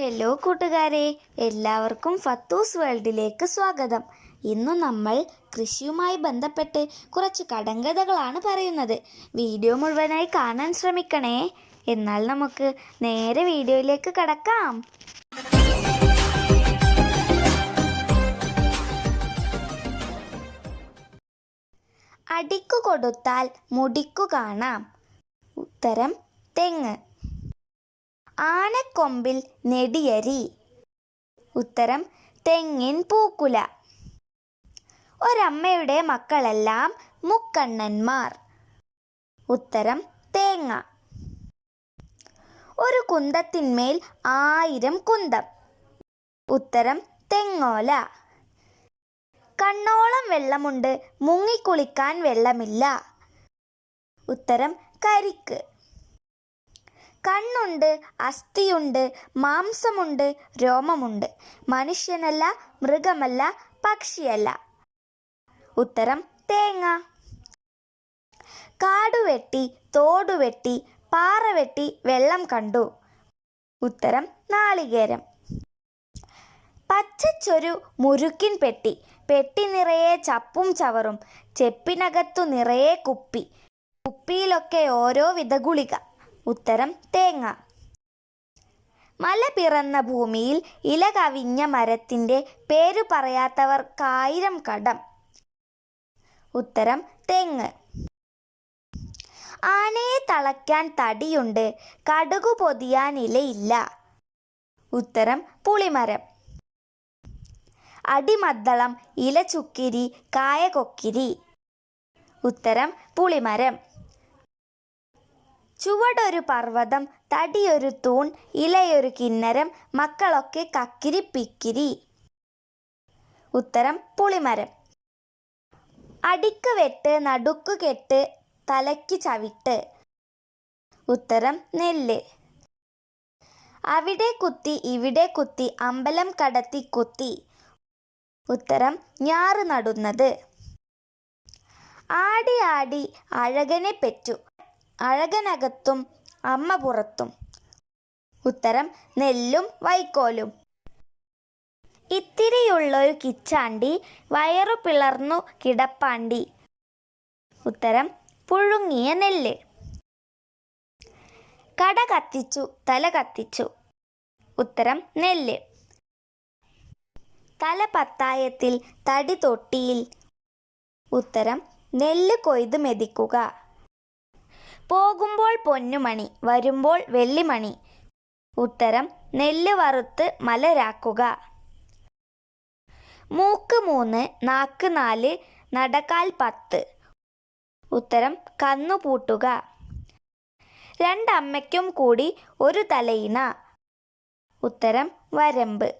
Hello കൂട്ടുകാരെ. എല്ലാവർക്കും ഫത്തൂസ് വേൾഡിലേക്ക് സ്വാഗതം. ഇന്ന് നമ്മൾ കൃഷിയുമായി ബന്ധപ്പെട്ട് കുറച്ച് കടങ്കഥകളാണ് പറയുന്നത്. വീഡിയോ മുഴുവനായി കാണാൻ ശ്രമിക്കണേ. എന്നാൽ നമുക്ക് നേരെ വീഡിയോയിലേക്ക് കടക്കാം. അടിക്കു കൊടുത്താൽ മുടിക്കു കാണാം. ഉത്തരം തെങ്ങ്. ആനക്കൊമ്പിൽ നെടിയരി. ഉത്തരം തെങ്ങിൻ പൂക്കുല. ഒരമ്മയുടെ മക്കളെല്ലാം മുക്കണ്ണന്മാർ. ഉത്തരം തേങ്ങ. ഒരു കുന്തത്തിന്മേൽ ആയിരം കുന്തം. ഉത്തരം തെങ്ങോല. കണ്ണോളം വെള്ളമുണ്ട് മുങ്ങിക്കുളിക്കാൻ വെള്ളമില്ല. ഉത്തരം കരിക്ക്. കണ്ണുണ്ട് അസ്ഥിയുണ്ട് മാംസമുണ്ട് രോമമുണ്ട്. മനുഷ്യനല്ല മൃഗമല്ല പക്ഷിയല്ല. ഉത്തരം തേങ്ങ. കാടുവെട്ടി തോടുവെട്ടി പാറ വെട്ടി വെള്ളം കണ്ടു. ഉത്തരം നാളികേരം. പച്ചച്ചൊരു മുരുക്കിൻ പെട്ടി. പെട്ടി നിറയെ ചപ്പും ചവറും. ചെപ്പിനകത്തു നിറയെ കുപ്പി. കുപ്പിയിലൊക്കെ ഓരോ വിധ ഗുളിക ഉത്തരം തേങ്ങ. മല പിറന്ന ഭൂമിയിൽ ഇല കവിഞ്ഞ മരത്തിന്റെ പേരു പറയാത്തവർക്കായിരം കടം. ഉത്തരം തെങ്ങ്. ആനയെ തളയ്ക്കാൻ തടിയുണ്ട് കടുകു പൊതിയാൻ ഇലയില്ല. ഉത്തരം പുളിമരം. അടിമദ്ദളം ഇല ചുക്കിരി കായ കൊക്കിരി ഉത്തരം പുളിമരം. ചുവടൊരു പർവതം തടിയൊരു തൂൺ ഇലയൊരു കിന്നരം മക്കളൊക്കെ കക്കിരി പിക്കിരി. ഉത്തരം പുളിമരം. അടിക്ക് വെട്ട് നടുക്ക് കെട്ട് തലയ്ക്ക് ചവിട്ട്. ഉത്തരം നെല്ല്. അവിടെ കുത്തി ഇവിടെ കുത്തി അമ്പലം കടത്തി കുത്തി. ഉത്തരം ഞാറ് നടുന്നത്. ആടി ആടി അഴകനെ പെറ്റു. അഴകനകത്തും അമ്മ പുറത്തും. ഉത്തരം നെല്ലും വൈക്കോലും. ഇത്തിരിയുള്ളൊരു കിച്ചാണ്ടി വയറു പിളർന്നു കിടപ്പാണ്ടി. ഉത്തരം പുഴുങ്ങിയ നെല്ല്. കട കത്തിച്ചു തല കത്തിച്ചു. ഉത്തരം നെല്ല്. തല പത്തായത്തിൽ തടി തൊട്ടിയിൽ. ഉത്തരം നെല്ല് കൊയ്ത് മെതിക്കുക. പോകുമ്പോൾ പൊന്നുമണി വരുമ്പോൾ വെള്ളിമണി. ഉത്തരം നെല്ല് വറുത്ത് മലരാക്കുക. മൂക്ക് മൂന്ന് നാക്ക് നാല് നടക്കാൽ പത്ത്. ഉത്തരം കന്നുപൂട്ടുക രണ്ടമ്മയ്ക്കും കൂടി ഒരു തലയിണ. ഉത്തരം വരമ്പ്.